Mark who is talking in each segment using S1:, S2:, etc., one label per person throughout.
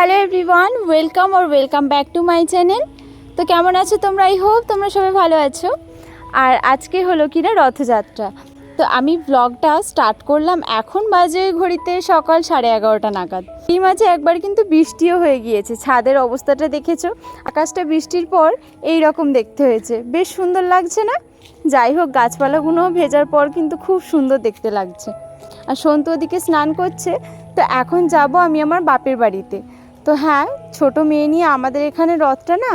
S1: Hello everyone, welcome or welcome back to my channel. তো কেমন আছো তোমরা? আই হোপ তোমরা সবাই ভালো আছো। আর আজকে হলো কিনা রথযাত্রা। তো আমি ব্লগটা স্টার্ট করলাম এখন বাজে ঘড়িতে সকাল সাড়ে এগারোটা নাগাদ। এই মাঝে একবার কিন্তু বৃষ্টিও হয়ে গিয়েছে। ছাদের অবস্থাটা দেখেছ? আকাশটা বৃষ্টির পর এই রকম দেখতে হয়েছে। বেশ সুন্দর লাগছে না? যাই হোক গাছপালাগুলো ভেজার পর কিন্তু খুব সুন্দর দেখতে লাগছে। আর সন্তু ওদিকে স্নান করছে। তো এখন যাব আমি আমার বাপের বাড়িতে। তো হ্যাঁ ছোট মেয়ে নিয়ে আমাদের এখানে রথটা না,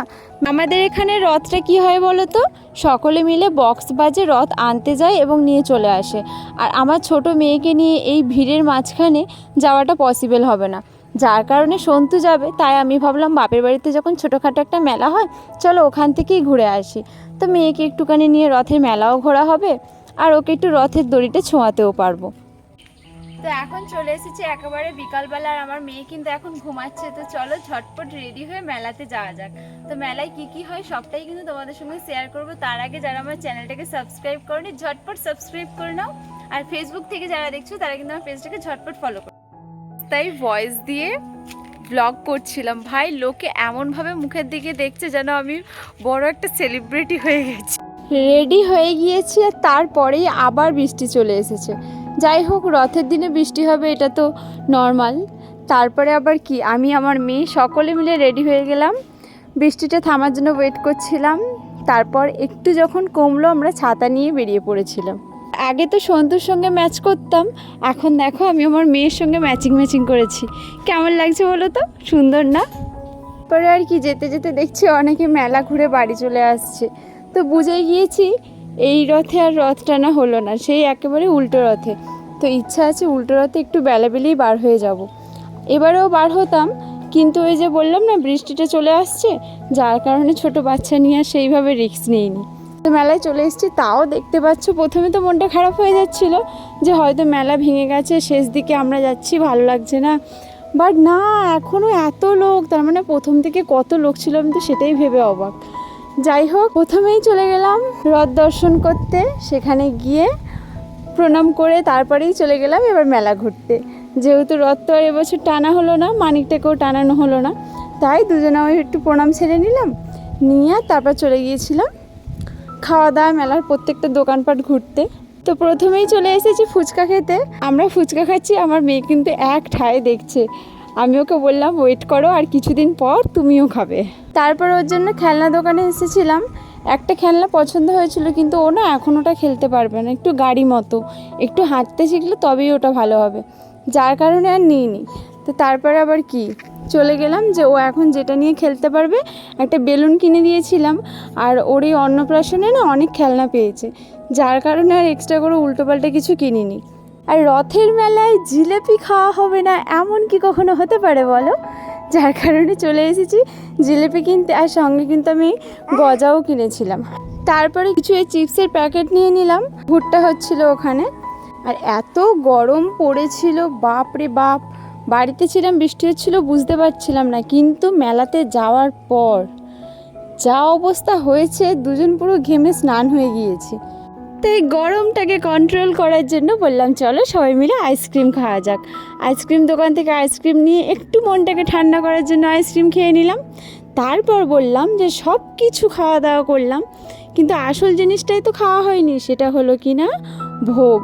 S1: আমাদের এখানে রথটা কি হয় বলো তো? সকলে মিলে বক্স বাজে রথ আনতে যায় এবং নিয়ে চলে আসে। আর আমার ছোট মেয়েকে নিয়ে এই ভিড়ের মাঝখানে যাওয়াটা পসিবল হবে না। যার কারণে সন্তু যাবে, তাই আমি ভাবলাম বাপের বাড়িতে যখন ছোটোখাটো একটা মেলা হয়, চলো ওখান থেকেই ঘুরে আসি। তো মেয়েকে একটুখানি নিয়ে রথের মেলাও ঘোরা হবে, আর ওকে একটু রথের দড়িটা ছোঁয়াতেও পারব। তো এখন চলে এসেছি একেবারে বিকালবেলা আর আমার মেয়ে কিন্তু এখন ঘুমাচ্ছে। তো চলো ঝটপট রেডি হয়ে মেলাতে যাওয়া যাক। তো মেলায় কি কি হয় সবটাই কিন্তু তোমাদের সঙ্গে শেয়ার করব। তার আগে যারা আমার চ্যানেলটাকে সাবস্ক্রাইব করনি, ঝটপট সাবস্ক্রাইব করে নাও। আর ফেসবুক থেকে যারা দেখছ, তারা কিন্তু আমার পেজটাকে ঝটপট ফলো করো। তাই ভয়েস দিয়ে ব্লগ করছিলাম। ভাই, লোকে এমনভাবে মুখের দিকে দেখছে যেন আমি বড় একটা সেলিব্রিটি হয়ে গেছি। রেডি হয়ে গিয়েছি আর তারপরেই আবার বৃষ্টি চলে এসেছে। যাই হোক, রথের দিনে বৃষ্টি হবে, এটা তো নর্মাল তারপরে আবার কি? আমি, আমার মেয়ে সকলে মিলে রেডি হয়ে গেলাম। বৃষ্টিটা থামার জন্য ওয়েট করছিলাম। তারপর একটু যখন কমলো, আমরা ছাতা নিয়ে বেরিয়ে পড়েছিলাম। আগে তো সন্তুর সঙ্গে ম্যাচ করতাম, এখন দেখো আমি আমার মেয়ের সঙ্গে ম্যাচিং ম্যাচিং করেছি। কেমন লাগছে বলো তো? সুন্দর না? পরে আর কি, যেতে যেতে দেখছি অনেকে মেলা ঘুরে বাড়ি চলে আসছে। তো বুঝে গিয়েছি এই রথে আর রথ টানা হলো না, সেই একেবারে উল্টো রথে। তো ইচ্ছা আছে উল্টো রথে একটু বেলাবেলেই বার হয়ে যাব। এবারেও বার হতাম, কিন্তু ওই যে বললাম না, বৃষ্টিটা চলে আসছে, যার কারণে ছোট বাচ্চা নিয়ে আর সেইভাবে রিস্ক নিইনি। তো মেলায় চলে এসেছি, তাও দেখতে পাচ্ছ, প্রথমে তো মনটা খারাপ হয়ে যাচ্ছিল যে হয়তো মেলা ভেঙে গেছে, শেষ দিকে আমরা যাচ্ছি, ভালো লাগছে না। বাট না এখনও এত লোক, তার মানে প্রথম থেকে কত লোক ছিল আমি তো সেটাই ভেবে অবাক। যাই হোক, প্রথমেই চলে গেলাম রথ দর্শন করতে। সেখানে গিয়ে প্রণাম করে তারপরেই চলে গেলাম এবার মেলা ঘুরতে। যেহেতু রথ তো আর এবছর টানা হলো না, মানিকটাকেও টানানো হলো না, তাই দুজনে আমি একটু প্রণাম ছেড়ে নিলাম। নিয়ে তারপর চলে গিয়েছিলাম খাওয়া দাওয়া মেলার প্রত্যেকটা দোকানপাট ঘুরতে। তো প্রথমেই চলে এসেছি ফুচকা খেতে। আমরা ফুচকা খাচ্ছি, আমার মেয়ে কিন্তু এক ঠায় দেখছে। আমি ওকে বললাম ওয়েট করো আর কিছুদিন পর তুমিও খাবে। তারপর ওর জন্য খেলনা দোকানে এসেছিলাম। একটা খেলনা পছন্দ হয়েছিল, কিন্তু ও না এখন ওটা খেলতে পারবে না। একটু গাড়ি মতো, একটু হাঁটতে শিখলে তবেই ওটা ভালো হবে। যার কারণে আর নিইনি। তো তারপরে আবার কি? চলে গেলাম যে ও এখন যেটা নিয়ে খেলতে পারবে, একটা বেলুন কিনে দিয়েছিলাম। আর ওর এই অন্নপ্রাশনে না অনেক খেলনা পেয়েছে। যার কারণে আর এক্সট্রা করে উল্টোপাল্টা কিছু কিনিনি। আর রথের মেলায় জিলেপি খাওয়া হবে না এমন কি কখনো হতে পারে বলো? যার কারণে চলে এসেছি জিলেপি কিনতে আর সঙ্গে কিন্তু আমি গজাও কিনেছিলাম। তারপরে কিছু এই চিপসের প্যাকেট নিয়ে নিলাম, ভুট্টা হচ্ছিল ওখানে। আর এত গরম পড়েছিল, বাপ রে বাপ। বাড়িতে ছিলাম, বৃষ্টি হচ্ছিল, বুঝতে পারছিলাম না, কিন্তু মেলাতে যাওয়ার পর যা অবস্থা হয়েছে, দুজন পুরো ঘেমে স্নান হয়ে গিয়েছি। তো এই গরমটাকে কন্ট্রোল করার জন্য বললাম, চলো সবাই মিলে আইসক্রিম খাওয়া যাক। আইসক্রিম দোকান থেকে আইসক্রিম নিয়ে একটু মনটাকে ঠান্ডা করার জন্য আইসক্রিম খেয়ে নিলাম। তারপর বললাম যে সব কিছু খাওয়া দাওয়া করলাম, কিন্তু আসল জিনিসটাই তো খাওয়া হয়নি, সেটা হলো কি না? ভোগ।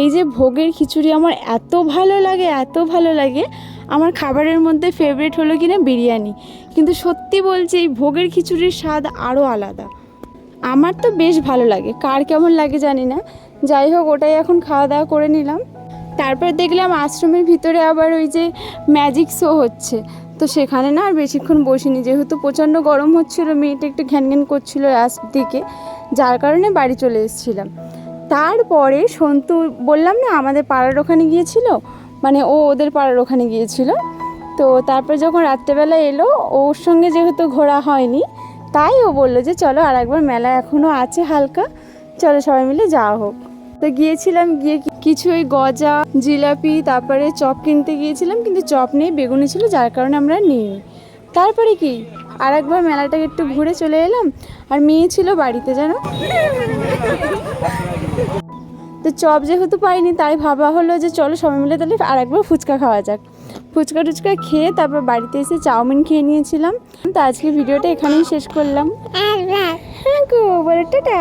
S1: এই যে ভোগের খিচুড়ি আমার এত ভালো লাগে, এত ভালো লাগে, আমার খাবারের মধ্যে ফেভারিট হলো কি না, বিরিয়ানি। কিন্তু সত্যি বলছি, এই ভোগের খিচুড়ির স্বাদ আরও আলাদা। আমার তো বেশ ভালো লাগে। কার কেমন লাগে জানি না। যাই হোক, ওটাই এখন খাওয়া দাওয়া করে নিলাম। তারপর দেখলাম আশ্রমের ভিতরে আবার ওই যে ম্যাজিক শো হচ্ছে। তো সেখানে না আর বেশিক্ষণ বসিনি। যেহেতু প্রচণ্ড গরম হচ্ছিল, মেয়েটা একটু ঘ্যান ঘ্যান করছিল লাস্ট দিকে, যার কারণে বাড়ি চলে এসেছিলাম। তারপরে সন্তু, বললাম না, আমাদের পাড়ার ওখানে গিয়েছিল? মানে ও ওদের পাড়ার ওখানে গিয়েছিল। তো তারপর যখন রাত্রেবেলা এলো, ওর সঙ্গে যেহেতু ঘোরা হয়নি তাই ও বলল যে চলো আর একবার মেলা এখনও আছে হালকা। চলো সবাই মিলে যাওয়া হোক। তো গিয়েছিলাম, গিয়ে কিছু ওই গজা, জিলাপি, তারপরে চপ কিনতে গিয়েছিলাম, কিন্তু চপ নেই, বেগুনি ছিল, যার কারণে আমরা নিই তারপরে কি? আর একবার মেলাটাকে একটু ঘুরে চলে এলাম। আর মেয়ে ছিল বাড়িতে, জানো? তো চপ যেহেতু পাইনি, তাই ভাবা হলো যে চলো সবাই মিলে তাহলে আর একবার ফুচকা খাওয়া যাক। ফুচকা টুচকা খেয়ে তারপর বাড়িতে এসে চাউমিন খেয়ে নিয়েছিলাম। তো আজকে ভিডিওটা এখানেই শেষ করলাম। হ্যাঁ বলে, টাটা।